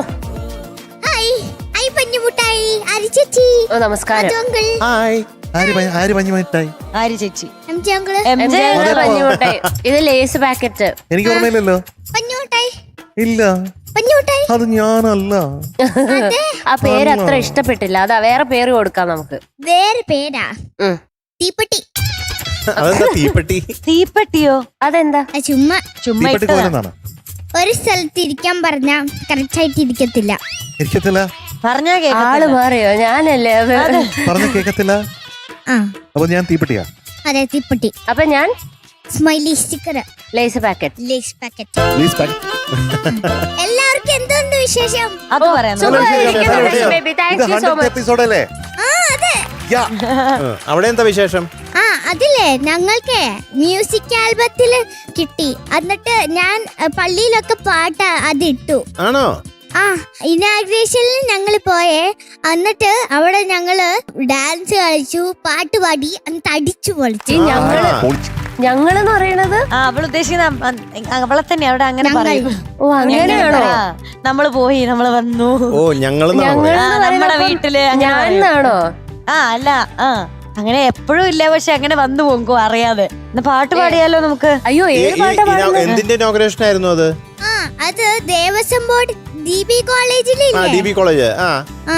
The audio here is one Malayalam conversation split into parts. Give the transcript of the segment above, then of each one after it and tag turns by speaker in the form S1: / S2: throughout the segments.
S1: ഹായ്. ഐ പഞ്ഞുമുട്ടായി. അരിച്ചേച്ചി
S2: ഓ നമസ്കാരം.
S1: അങ്കിൾ?
S3: ഹായ്. ആര് പഞ്ഞി- ആര് പഞ്ഞു മിഠായി
S4: ആര് ചേച്ചി?
S3: M
S2: J? ഇത് ലേസ് പാക്കറ്റ്.
S3: എനിക്ക് ഓർമ്മയില്ലല്ലോ.
S1: പഞ്ഞുമുട്ടായി.
S3: ഇല്ല.
S1: പഞ്ഞുമുട്ടായി.
S3: അത് ഞാനല്ല.
S1: അതെ.
S2: ആ പേര് അത്ര ഇഷ്ടപ്പെട്ടില്ല. അതാ വേറെ പേര് കൊടുക്കാം നമുക്ക്.
S1: വേറെ പേരാ?
S2: ഉം.
S1: തീപ്പെട്ടി.
S3: അതെന്താ തീപ്പെട്ടി?
S4: തീപ്പെട്ടിയോ?
S2: അതെന്താ?
S1: ആ, ചുമ്മാ.
S4: ചുമ്മാ
S3: തീപ്പെട്ടി
S4: ഇട്ടതാ.
S3: കോലെന്നാണ്.
S1: ഒരു സ്ഥലത്ത് ഇരിക്കാൻ പറഞ്ഞ കറക്റ്റ് ആയിട്ട് ഇരിക്കത്തില്ല.
S3: ഇരിക്കത്തില്ല?
S4: പറഞ്ഞാ ആൾ
S2: മാറിയോ? ഞാനല്ലേ അത്?
S3: പറഞ്ഞ കേക്കത്തില്ല?
S1: ആ.
S3: അപ്പൊ ഞാൻ തീപ്പെട്ടിയാ?
S1: അതെ തീപ്പെട്ടി.
S2: അപ്പൊ ഞാൻ?
S1: Smiley sticker
S2: Lay's packet
S1: Lay's packet
S3: Lay's packet
S1: എല്ലാവർക്കും എന്തുണ്ട് വിശേഷം?
S4: അത് പറയാം.
S3: എപ്പിസോഡ് അല്ലേ?
S1: ആ അതെ.
S3: യാ.
S5: അവിടെ എന്താ വിശേഷം?
S1: അതില്ലേ ഞങ്ങൾക്ക് മ്യൂസിക് ആൽബത്തിൽ കിട്ടി. എന്നിട്ട് ഞാൻ പള്ളിയിലൊക്കെ പാട്ട് അതിട്ടു.
S5: ആണോ?
S1: ആ ഇനാഗ്രേഷനിൽ ഞങ്ങൾ പോയേ. എന്നിട്ട് അവിടെ ഞങ്ങൾ ഡാൻസ് കളിച്ചു പാട്ട് പാടി എന്നിട്ട് അടിച്ചു പൊളിച്ചു.
S3: ഞങ്ങൾ.
S2: ഞങ്ങളെന്ന് പറയണത്?
S4: ആ അവൾ ഉദ്ദേശിക്കുന്ന അവളെ തന്നെ അവിടെ അങ്ങനെ. പറയും.
S2: ഓ അങ്ങനെയാണോ?
S4: നമ്മൾ പോയി നമ്മൾ വന്നു.
S5: ഓ
S2: ഞങ്ങൾ
S4: ഞങ്ങൾ നമ്മുടെ വീട്ടിൽ ഞാൻ ആണോ
S2: ഞാനാണോ?
S4: ആ അല്ല ആ. അങ്ങനെ എപ്പോഴും ഇല്ല പക്ഷെ അങ്ങനെ വന്നു പോകും അറിയാതെ. എന്നാ പാട്ട് പാടിയാലോ നമുക്ക്?
S2: അയ്യോ ഏത് പാട്ടാ പാടുന്നത്
S5: എന്തിന്റെ ഇനോഗ്രേഷൻ ആയിരുന്നു അത്?
S1: ആ അത് ദേവസ്വം ബോർഡ് ഡിബി കോളേജിലില്ലേ?
S5: ആ ഡി കോളേജ് ആ.
S1: ആ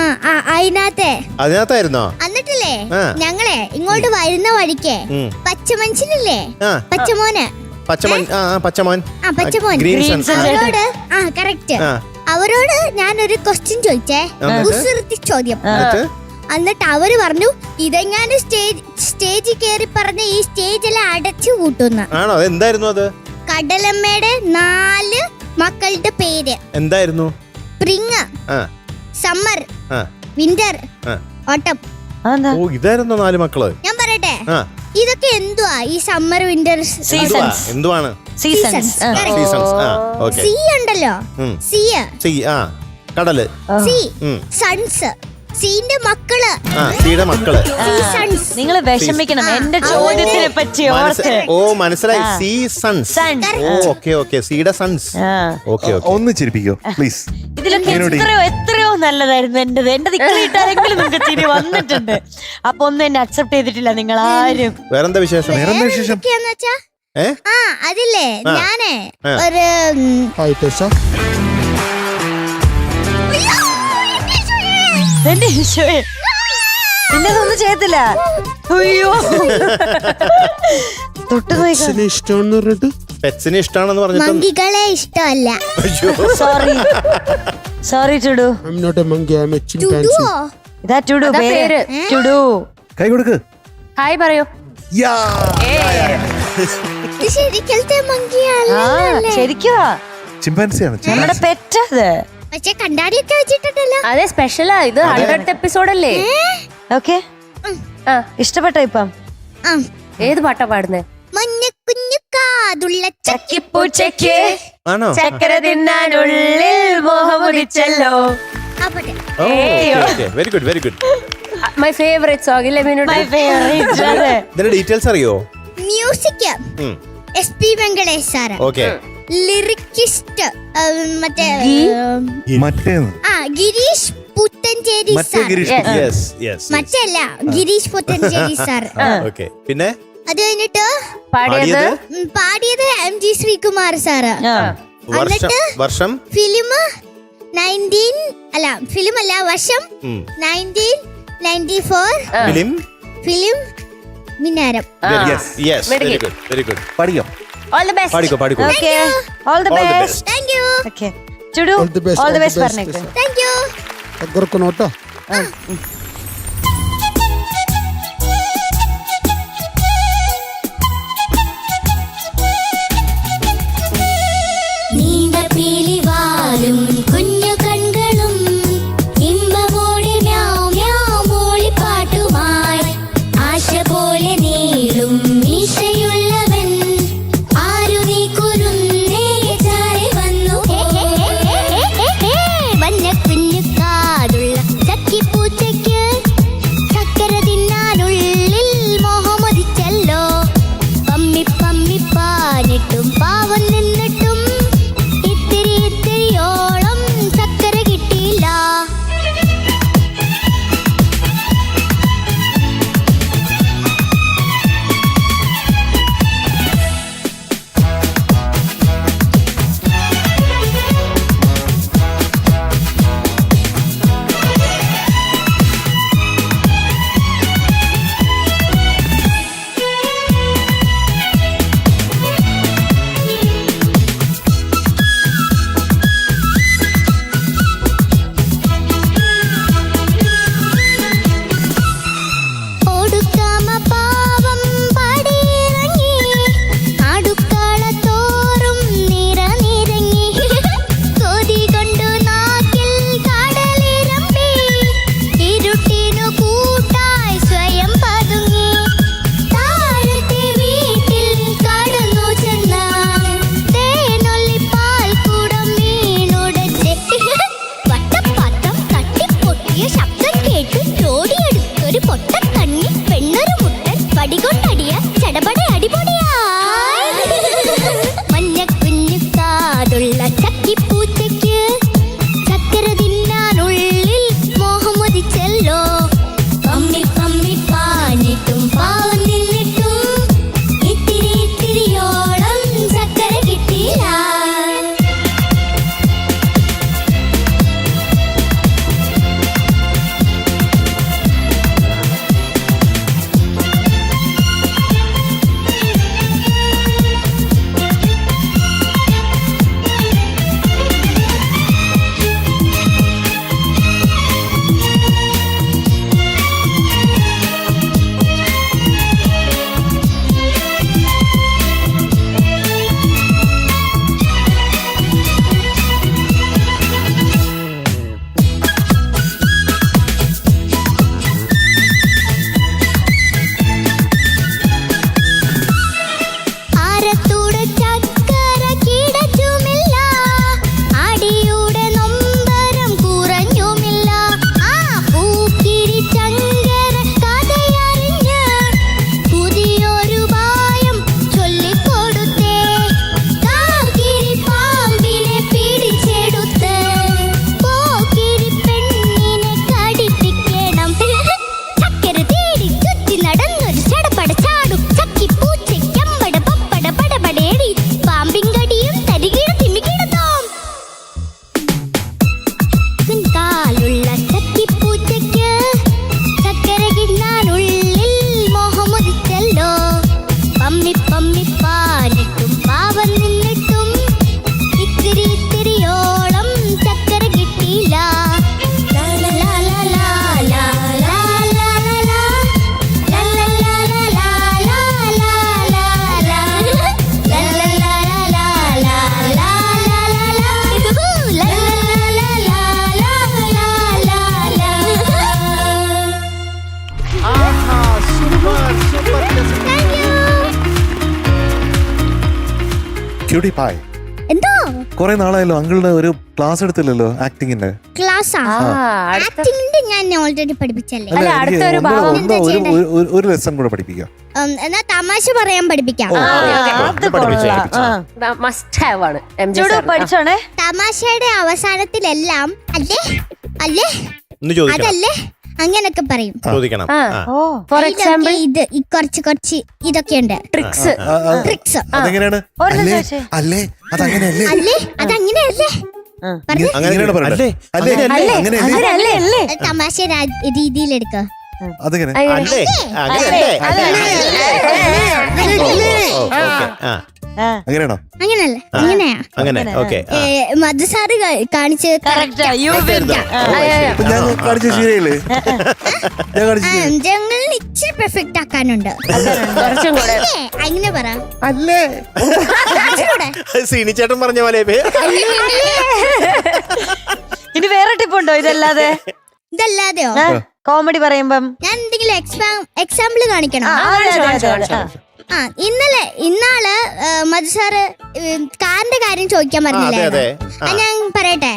S1: അതിനകത്തെ.
S5: അതിനകത്തായിരുന്നോ?
S1: എന്നിട്ടില്ലേ ഞങ്ങളെ ഇങ്ങോട്ട് വരുന്ന വഴിക്ക്. പച്ചമനുഷ്യനില്ലേ?
S5: ആ.
S1: പച്ചമോന്.
S5: പച്ചമോൻ ആ പച്ചമോൻ.
S1: ആ പച്ചമോൻ.
S5: Green
S4: Green
S5: sun.
S4: sun.
S1: അവരോട് ആ കറക്റ്റ് അവരോട് ഞാനൊരു ക്വസ്റ്റ്യൻ ചോദിച്ചേ. ചോദ്യം.
S5: എന്നിട്ട്
S1: അവർ അവർ പറഞ്ഞു ഇതെങ്ങാനും സ്റ്റേജ് സ്റ്റേജിൽ കയറി പറഞ്ഞ ഈ സ്റ്റേജെല്ലാം അടച്ചു കൂട്ടുന്ന.
S5: ആണോ? അത് എന്തായിരുന്നു അത്?
S1: കടലമ്മയുടെ നാല് മക്കളുടെ പേര്.
S5: എന്തായിരുന്നു?
S1: സ്പ്രിങ്
S5: ആ.
S1: സമ്മർ
S5: ആ.
S1: വിന്റർ
S5: ആ.
S1: ഓട്ടം.
S5: ഓ ഇതായിരുന്നു നാല് മക്കൾ.
S1: ഞാൻ പറയട്ടെ? ഇതൊക്കെ എന്തുവാ? ഈ സമ്മർ വിന്റർ
S5: എന്തുവാണ്?
S4: സീസൺസ്
S5: സീസൺസ് ആ. ഓക്കെ
S1: സീ ഉണ്ടല്ലോ. സീ.
S5: സീ ആ. കടൽ.
S1: സീ. സൺസ്. സീന്റെ മക്കൾ.
S5: ആ സീയുടെ
S1: മക്കൾ.
S4: നിങ്ങൾ വിഷമിക്കണം. എന്റെ ചോദ്യത്തിനെ പറ്റി
S5: മനസ്സ- ഓ മനസ്സിലായി. Sea sons.
S4: Sons.
S5: ഓ ഓക്കെ ഓക്കെ. സീയുടെ സൺസ്.
S4: ആ.
S5: Okay okay.
S3: ഒന്ന് ചിരിപ്പിക്കോ പ്ലീസ്.
S4: ഇതിലൊക്കെ
S3: ഇതിനോട്
S4: എത്രയോ എത്രയോ നല്ലതായിരുന്നു എന്റേത് എന്റെ ഇട്ടാരെങ്കിലും നിങ്ങൾക്ക് ചിരി വന്നിട്ടുണ്ട്. അപ്പൊ ഒന്നും എന്നെ അക്സെപ്റ്റ് ചെയ്തിട്ടില്ല നിങ്ങൾ ആരും
S5: വേറെന്താ വിശേഷം?
S3: വേറെന്താ വിശേഷം?
S1: എന്തൊക്കെയാന്ന് വെച്ചാ?
S5: ഏ?
S1: ആ അതില്ലേ. ഞാനേ
S5: ആ.
S1: ഒരു ഉം,
S4: എന്റെ ഈശോയെ എന്നെ ഒന്നും ചെയ്യത്തില്ല. അയ്യോ. തൊട്ട് നോക്കാം.
S3: ഇഷ്ടമെന്ന് പറഞ്ഞിട്ട്?
S5: പെറ്റ്സിനെ ഇഷ്ടമാണെന്ന് പറഞ്ഞിട്ട്
S1: മങ്കികളെ ഇഷ്ടമല്ല.
S5: അയ്യോ.
S4: സോറി സോറി ടുഡു
S6: I'm not a monkey, I'm a chimpanzee.
S1: ചുടുവോ?
S4: ഇതാ ടുഡു
S2: അതാ
S4: പേര്.
S2: പേര്.
S4: ടുഡു
S3: കൈ കൊടുക്ക്.
S2: ഹായ് പറയൂ.
S3: യാ.
S1: ഇത് ശരിക്കലത്തെ
S4: ആ
S1: മങ്കിയാണല്ലേ
S4: ശരിക്കുവാ
S3: ചിമ്പാൻസിയാണ്
S4: നമ്മുടെ പെറ്റത്.
S1: പക്ഷെ കണ്ണാടിയൊക്കെ വെച്ചിട്ടുണ്ടല്ലോ.
S2: അതെ സ്പെഷ്യലാ ഇത് ഹൺഡ്രഡ് എപ്പിസോഡ് അല്ലേ?
S4: ഓക്കെ.
S2: ആ.
S4: ഇഷ്ടപ്പെട്ടോ ഇപ്പം?
S1: ആ
S2: ഏത് പാട്ടാ പാടുന്നേ?
S1: മഞ്ഞ കുഞ്ഞു കാതുള്ള
S2: ചക്കിപ്പൂച്ചയ്ക്ക് ചക്കര തിന്നാനുള്ളിൽ മോഹമുദിച്ചല്ലോ
S5: very good very good
S2: my favourite song ഇല്ലേ
S4: മൈ ഫേവറേറ്റ്
S5: ഇതിന്റെ ഡീറ്റെയിൽസ് അറിയോ?
S1: Music. S P Venkatesh sir
S5: okay
S1: lyricist മറ്റേ
S3: മറ്റേന്ന്
S1: ആ Girish
S3: Puthenchery
S1: sir.
S3: Girish
S2: yes
S5: yes
S1: മറ്റല്ല Girish Puthenchery sir.
S5: Okay പിന്നെ?
S1: അത് കഴിഞ്ഞിട്ട്
S2: പാടിയത്?
S5: പാടിയത്?
S1: M G Sreekumar sir.
S4: ആ.
S5: വർഷം
S1: എന്നിട്ട്?
S5: വർഷം?
S1: ഫിലിം നയന്റീൻ അല്ല ഫിലിം അല്ല വർഷം nineteen
S5: ninety
S1: four. Film?
S5: Film Minnaram
S2: very good
S5: very good
S2: all
S3: പഠിക്കാം
S2: ദി ബെസ്റ്റ്
S5: പാടിക്കോ പാടിക്കോ
S4: okay all the
S5: All the
S4: best
S1: thank you
S4: okay Tudu
S6: All the best,
S4: all
S6: all
S4: the
S6: the
S4: best
S6: best,
S4: പറഞ്ഞേക്ക്
S6: Tessa.
S1: താങ്ക് യു
S6: തകർക്കണോട്ടോ
S3: പായ്
S1: എന്തോ?
S3: കുറെ നാളായല്ലോ അങ്കിളുടെ ഒരു ക്ലാസ് എടുത്തില്ലല്ലോ ആക്ടിങ്ങിന്റെ
S2: ക്ലാസ് അടുത്ത
S1: ആക്ടിങ്ങിന്റെ ഞാൻ ഓൾറെഡി പഠിപ്പിച്ചല്ലേ?
S2: അല്ല, ഭാവം
S3: ഒന്ന് ഒരു ഒരു- ലെസൺ കൂടെ പഠിപ്പിക്കാം.
S1: ഉം, എന്നാ തമാശ പറയാൻ പഠിപ്പിക്കാം.
S2: ആ, ഓക്കേ.
S3: ഓ.
S4: അത്
S5: പഠിപ്പിച്ചേ,
S4: കൊള്ളാം. ആ.
S2: മസ്റ്റ് ഹാവ് ആണ് എം ജെ
S4: ചുടു പഠിച്ചോണേ.
S1: തമാശയുടെ അവസാനത്തിലെല്ലാം അല്ലേ? അല്ലേ?
S5: ചോദിക്കണം.
S1: അതല്ലേ? അങ്ങനൊക്കെ പറയും
S5: ചോദിക്കണം
S2: ഫോർ എക്സാമ്പിൾ
S1: ഇത് ഈ കുറച്ച് കുറച്ച് ഇതൊക്കെ ഉണ്ട്
S2: ട്രിക്സ്
S1: ട്രിക്സ്
S3: അതെങ്ങനെയാണ് അല്ലേ. അല്ലേ അതങ്ങനെയല്ലേ
S1: അല്ലേ അതങ്ങനെയല്ലേ
S4: അങ്ങനെയാണ്
S1: പറഞ്ഞു
S5: അങ്ങനെ
S3: പറയണ്ടേ?
S5: അല്ലേ
S3: അല്ലേ
S4: അല്ലേ അല്ലേ
S1: തമാശ രീതിയിലെടുക്ക
S3: അതെങ്ങനെ
S5: അല്ലേ അങ്ങനെയല്ലേ ഓ,
S3: അങ്ങനെയാണോ?
S1: അങ്ങനെയാ
S5: അങ്ങനെ. ഓക്കെ.
S1: കാണിച്ച്
S3: ഞാൻ കാണിച്ച ഞാൻ കാണിച്ച
S1: ഇച്ചിരി പെർഫെക്റ്റ് ആക്കാനുണ്ട്. അങ്ങനെ പറ.
S3: അല്ലേ.
S5: സീനിച്ചേട്ടൻ പറഞ്ഞ പോലെ.
S4: ഇനി വേറെ ടിപ്പുണ്ടോ ഇതല്ലാതെ?
S1: ഇതല്ലാതെയോ?
S4: കോമഡി പറയുമ്പം.
S1: ഞാൻ എന്തെങ്കിലും എക്സാമ്പിൾ കാണിക്കണം?
S4: ആ,
S1: ഇന്നലെ ഇന്നാൾ മധു സാറ് കാറിന്റെ കാര്യം ചോദിക്കാൻ പറഞ്ഞില്ലേ
S5: അതെ.
S1: ഞാൻ പറയട്ടെ?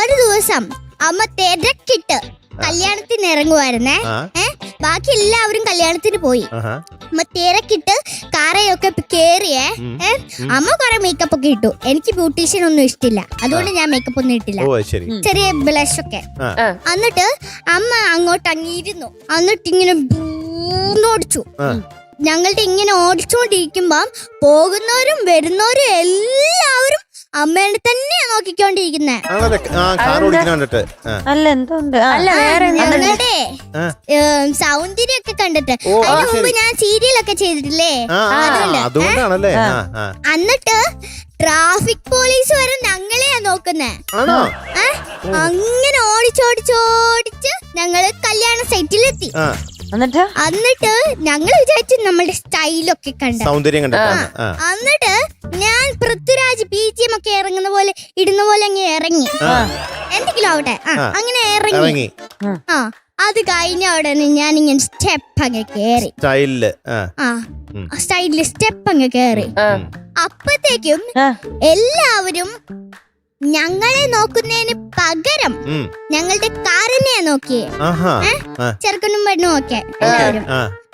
S1: ഒരു ദിവസം അമ്മ തിരക്കിട്ട് കല്യാണത്തിന് ഇറങ്ങുമായിരുന്നേ ബാക്കി എല്ലാവരും കല്യാണത്തിന് പോയി. അമ്മ തിരക്കിട്ട് കാറയൊക്കെ കേറിയേ. ഏ അമ്മ കുറെ മേക്കപ്പ് ഒക്കെ ഇട്ടു. എനിക്ക് ബ്യൂട്ടീഷ്യൻ ഒന്നും ഇഷ്ടമില്ല അതുകൊണ്ട് ഞാൻ മേക്കപ്പ് ഒന്നും ഇട്ടില്ല.
S5: ഓ അത് ശരി.
S1: ചെറിയ ബ്ലഷ് ഒക്കെ. എന്നിട്ട് അമ്മ അങ്ങോട്ട് അങ്ങിരുന്നു എന്നിട്ട് ഇങ്ങനെ ഓടിച്ചു. ഞങ്ങളുടെ ഇങ്ങനെ ഓടിച്ചുകൊണ്ടിരിക്കുമ്പം പോകുന്നവരും വരുന്നവരും എല്ലാവരും അമ്മേനെ തന്നെയാ നോക്കിക്കൊണ്ടിരിക്കുന്നേ.
S5: സൗന്ദര്യ ആ കാർ ഓടിക്കുന്ന കണ്ടിട്ട്.
S4: അല്ല എന്തുണ്ട്?
S2: അല്ല വേറെ
S1: ഞങ്ങളുടെ
S5: ആ.
S1: സൗന്ദര്യം ഒക്കെ കണ്ടിട്ട്. അതിന് മുമ്പ്. ഞാൻ സീരിയലൊക്കെ ചെയ്തിട്ടില്ലേ?
S5: അതുകൊണ്ടാണല്ലേ?
S1: എന്നിട്ട് ട്രാഫിക് പോലീസ് വരെ ഞങ്ങളെയാ നോക്കുന്നേ.
S5: ആണോ?
S1: അങ്ങനെ ഓടിച്ചോടിച്ചോടിച്ച് ഞങ്ങൾ കല്യാണ സൈറ്റിലെത്തി.
S4: എന്നിട്ട്?
S1: എന്നിട്ട് ഞങ്ങൾ വിചാരിച്ചു നമ്മുടെ സ്റ്റൈലൊക്കെ കണ്ട.
S5: സൗന്ദര്യം ആ
S1: എന്നിട്ട് ഞാൻ പൃഥ്വിരാജ് ബി ജി എം ഒക്കെ ഇറങ്ങുന്ന പോലെ ഇടുന്ന പോലെ അങ്ങ് ഇറങ്ങി.
S5: ആ.
S1: എന്തെങ്കിലും ആവട്ടെ. ആ,
S5: ആ.
S1: അങ്ങനെ ഇറങ്ങി.
S5: ഇറങ്ങി.
S1: ആ. അത് കഴിഞ്ഞ ഉടനെ ഞാൻ ഇങ്ങനെ സ്റ്റെപ്പ് അങ്ങ് കേറി.
S5: സ്റ്റൈലിൽ ആ.
S1: ആ
S5: ഉം.
S1: സ്റ്റൈലിൽ സ്റ്റെപ്പ് അങ്ങ് കേറി.
S2: ആ.
S1: അപ്പത്തേക്കും
S4: ആ.
S1: എല്ലാവരും ഞങ്ങളെ നോക്കുന്നതിന് പകരം. ഞങ്ങളുടെ കാറിനെ നോക്കിയേ ചെറുക്കനും പെണ്ണും ഒക്കെ എല്ലാവരും.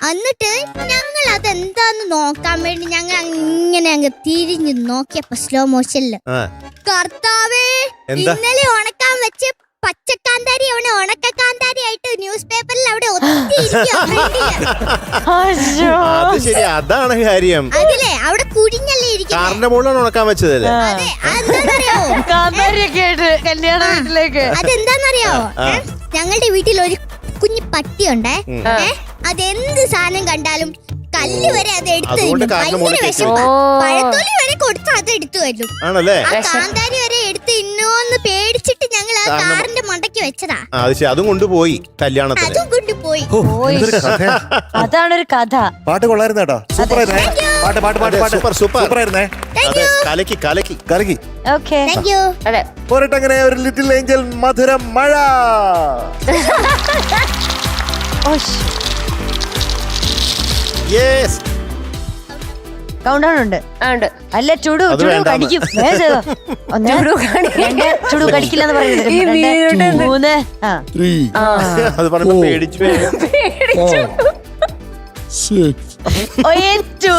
S1: എന്നിട്ട് ഞങ്ങൾ അതെന്താന്ന് നോക്കാൻ വേണ്ടി ഞങ്ങൾ അങ്ങനെ അങ്ങ് തിരിഞ്ഞു നോക്കിയപ്പോ സ്ലോ
S5: മോഷനിൽ
S1: കർത്താവേ ഇന്നലെ ഉണക്കാൻ വെച്ച് പച്ചക്കാന്താരി അവിടെ ഉണക്കക്കാന്താരി ആയിട്ട് ന്യൂസ് പേപ്പറിൽ അവിടെ.
S5: അത് ശരി അതാണ് കാര്യം.
S1: അതിലെ അവിടെ കുഴിഞ്ഞല്ലേ ഇരിക്കും
S5: കാറിന്റെ മുകളിലാണ് ഉണക്കാൻ വെച്ചതല്ലേ
S4: കാന്താരിയൊക്കെ ആയിട്ട് കല്യാണ വീട്ടിലേക്ക്.
S1: അതെന്താന്നറിയാവോ ഞങ്ങളുടെ വീട്ടിൽ ഒരു കുഞ്ഞു പട്ടിയുണ്ടേ. ഏ? അതെന്ത് സാധനം കണ്ടാലും കല്ല് വരെ അത് എടുത്തു വിശപ്പാ. വരെ കൊടുത്ത് അത് എടുത്തു വരും ആ കാന്താരി വരെ എടുത്ത് ഇന്നോന്ന് പേടിച്ചിട്ട് ഞങ്ങൾ ആ കാറിന്റെ മണ്ടയ്ക്ക് വെച്ചതാ.
S5: അത് കൊണ്ടുപോയി കല്യാണത്തിന്.
S1: അതും കൊണ്ടുപോയി.
S3: ഓ, എന്തൊരു കഥയാ.
S4: അതാണ് ഒരു കഥ.
S3: പാട്ട് കൊള്ളായിരുന്നു കേട്ടോ പാട്ട് പാട്ട് പാട്ട് പാട്ട്.
S5: Super, super.
S3: സൂപ്പർ ആയിരുന്നേ
S5: അതെ കലക്കി കലക്കി.
S3: കലക്കി.
S4: ഓക്കെ
S1: താങ്ക് യു
S2: അതെ.
S3: പോരട്ടെ അങ്ങനെ ഒരു ലിറ്റിൽ ഏഞ്ചൽ മധുരം മഴ.
S5: യെസ്
S4: കൗണ്ട് ഡൗൺ ഉണ്ട്.
S2: ഉണ്ട്.
S4: അല്ല ചുടു ചുടു കടിക്കും.
S2: ചുടു.
S4: ചുടു കടിക്കില്ലെന്ന് പറയുന്നത് മൂന്ന് ആ.
S6: ത്രീ
S2: ആ.
S5: അത് പറഞ്ഞപ്പോ
S6: ഓ.
S5: പേടിച്ചു
S6: എയ്റ്റ്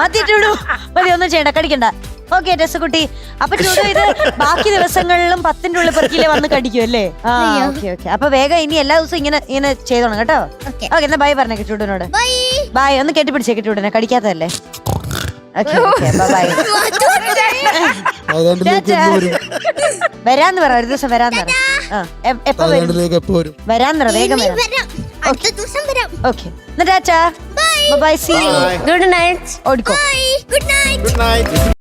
S4: മതി ചുടു മതി ഒന്നും ചെയ്യണ്ട കടിക്കണ്ട. ഓക്കെ രസകുട്ടി അപ്പൊ ചൂട് ഇത് ബാക്കി ദിവസങ്ങളിലും പത്തിന്റെ ഉള്ളിൽ പെറുക്കിലെ വന്ന് കടിക്കും അല്ലേ? ആ. ഓക്കെ ഓക്കെ അപ്പൊ വേഗം ഇനി എല്ലാ ദിവസവും ഇങ്ങനെ ഇങ്ങനെ ചെയ്തോണം കേട്ടോ.
S1: ഓക്കെ
S4: ഓക്കെ എന്നാ ബൈ പറഞ്ഞേ ചൂടിനോട്
S1: ബൈ
S4: ബൈ ഒന്ന് കെട്ടിപ്പിടിച്ചേ കെട്ടിവിടനെ കടിക്കാത്തതല്ലേ? ഓക്കെ ഓക്കെ ബൈ വരാന്ന് പറ ഒരു ദിവസം വരാന്ന് പറ. ആ എപ്പോ വരും? വരാന്ന് പറ വേഗം വരാം.
S1: അടുത്ത ദിവസം വരാം.
S4: Okay എന്നിട്ടാച്ചാ bye see
S5: Bye.
S2: Good night
S4: ഓടിക്കോ.
S1: Bye good night
S5: Good night.